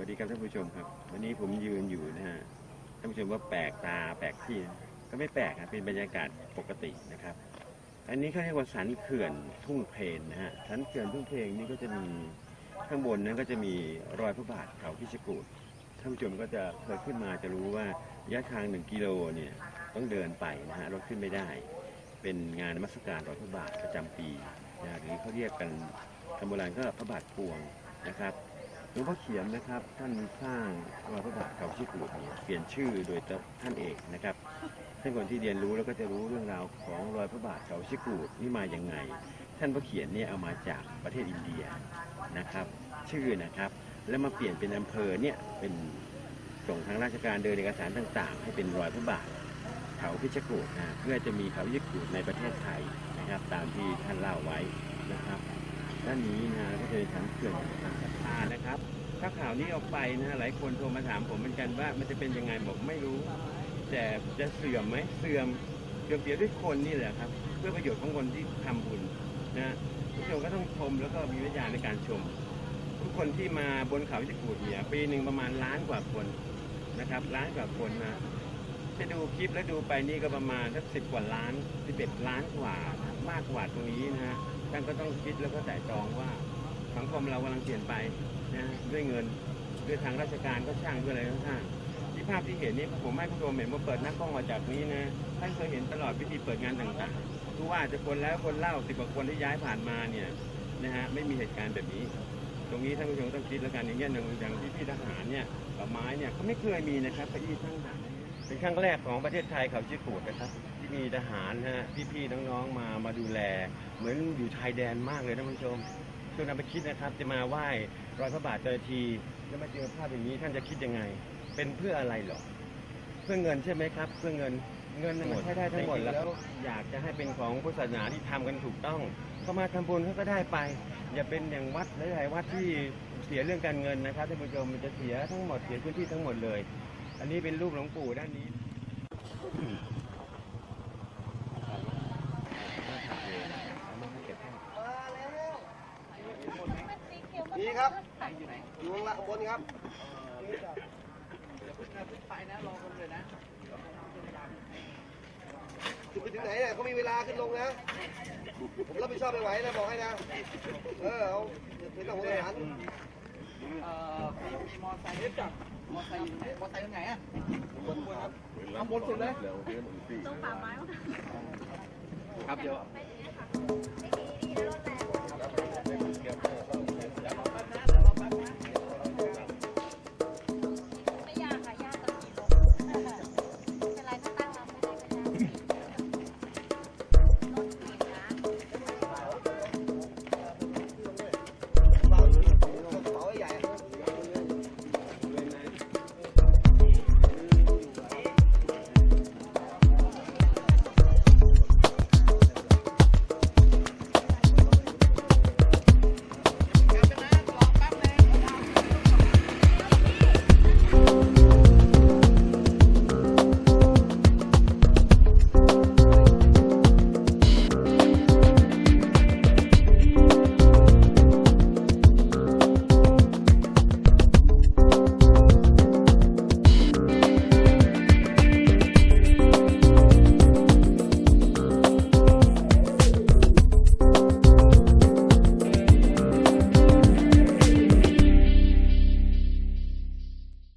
วัสดีครับท่านผู้ชมครับ วันนี้ผมยืนอยู่นะฮะท่านผู้ชมว่าแปลกตาแปลกที่ ก็ไม่แปลกครับเป็นบรรยากาศปกตินะครับ อันนี้เขาเรียกว่าสันเขื่อนทุ่งเพลนนะฮะสันเขื่อนทุ่งเพลนนี่ก็จะมีข้างบนนั้นก็จะมีรอยพระบาทเขาพิชกูดท่านผู้ชมก็จะเคยขึ้นมาจะรู้ว่าระยะทางหนึ่งกิโลเนี่ยต้องเดินไปนะฮะรถขึ้นไม่ได้ เป็นงานนมัสการรอยพระบาทประจำปีนะหรือเขาเรียกกันคำโบราณก็พระบาทพวงนะครับ ลวงพ่อเขียนนะครับ ท่านสร้างรอยพระบาทเขาชิกูดเนี่ยเปลี่ยนชื่อโดยท่านเองนะครับท่านคนที่เรียนรู้แล้วก็จะรู้เรื่องราวของรอยพระบาทเขาชิกูดนี่มาอย่างไง ท่านพระเขียนเนี่ยเอามาจากประเทศอินเดียนะครับ ชื่อนะครับแล้วมาเปลี่ยนเป็นอำเภอเนี่ยเป็นส่งทางราชการเดินเอกสารต่าง ๆ ให้เป็นรอยพระบาทเขาพิชกูดนะเพื่อจะมีเขาพิชกูดในประเทศไทยนะครับ ตามที่ท่านเล่าไว้นะครับ ด้านนี้นะก็จะเป็นสันเขื่อนสังฆทานะครับ ถ้าข่าวนี้ออกไปนะหลายคนโทรมาถามผมเหมือนกันว่า มันจะเป็นยังไงบอกไม่รู้ แต่จะเสื่อมไหมเสื่อมเสื่อมเสียด้วยคนนี่แหละครับ เพื่อประโยชน์ของคนที่ทำบุญนะทุกคนก็ต้องชมแล้วก็มีวิญญาณในการชม ทุกคนที่มาบนเขาจะกูดเนี่ยปีหนึ่งประมาณล้านกว่าคนนะครับล้านกว่าคนนะ จะดูคลิปแล้วดูไปนี่ก็ประมาณสักสิบกว่าล้านสิบเอ็ดล้านกว่า มากกว่าตรงนี้นะฮะท่านก็ต้องคิดแล้วก็แต่ตรองว่าสังคมเรากำลังเปลี่ยนไปนะด้วยเงินด้วยทางราชการก็ช่างด้วยอะไรก็ช่างที่ภาพที่เห็นนี่ผมให้ผู้ชมเห็นว่าเปิดหน้ากล้องมาจากนี้นะท่านเคยเห็นตลอดพิธีเปิดงานต่างๆทุกว่าจะคนแล้วคนเล่าสิบกว่าคนที่ย้ายผ่านมาเนี่ยนะฮะไม่มีเหตุการณ์แบบนี้ ตรงนี้ท่านผู้ชมต้องคิดแล้วกันอย่างเงี้ยอย่างอย่างที่พี่ทหารเนี่ยป่าไม้เนี่ยเขาไม่เคยมีนะครับเก้าอี้ทั้งทหาร เป็นครั้งแรกของประเทศไทยเขาชื่อกูดนะครับ ที่มีทหารนะฮะพี่ๆน้องๆมามาดูแล เหมือนอยู่ชายแดนมากเลยท่านผู้ชมช่วยนำไปคิดนะครับ จะมาไหว้รอยพระบาทเจอทีแล้วมาเจอภาพอย่างนี้ท่านจะคิดยังไง เป็นเพื่ออะไรหรอเพื่อเงินใช่ไหมครับ เพื่อเงินเงินมันใช้ได้ทั้งหมดแล้วอยากจะให้เป็นของพุทธศาสนาที่ทำกันถูกต้องเขามาทำบุญเขาก็ได้ไป อย่าเป็นอย่างวัดหลายๆวัดที่เสียเรื่องการเงินนะครับท่านผู้ชมมันจะเสียทั้งหมดเสียพื้นที่ทั้งหมดเลย อันนี้เป็นรูปหลวงปู่ด้านนี้นี่ครับ อยู่ข้างล่างบนครับจะไปถึงไหนเนี่ยเขามีเวลาขึ้นลงนะ ผมรับผิดชอบไม่ไหวนะ บอกให้นะ เออ เอาเป็นต้องหัวทหาร เอ่อมีมีมอไซค์จับมอไซค์อยู่ไหนมอไซค์อยู่ไหนอะบนบนครับข้างบนสุดเลย ตรงป่าไม้มั้งครับเดี๋ยว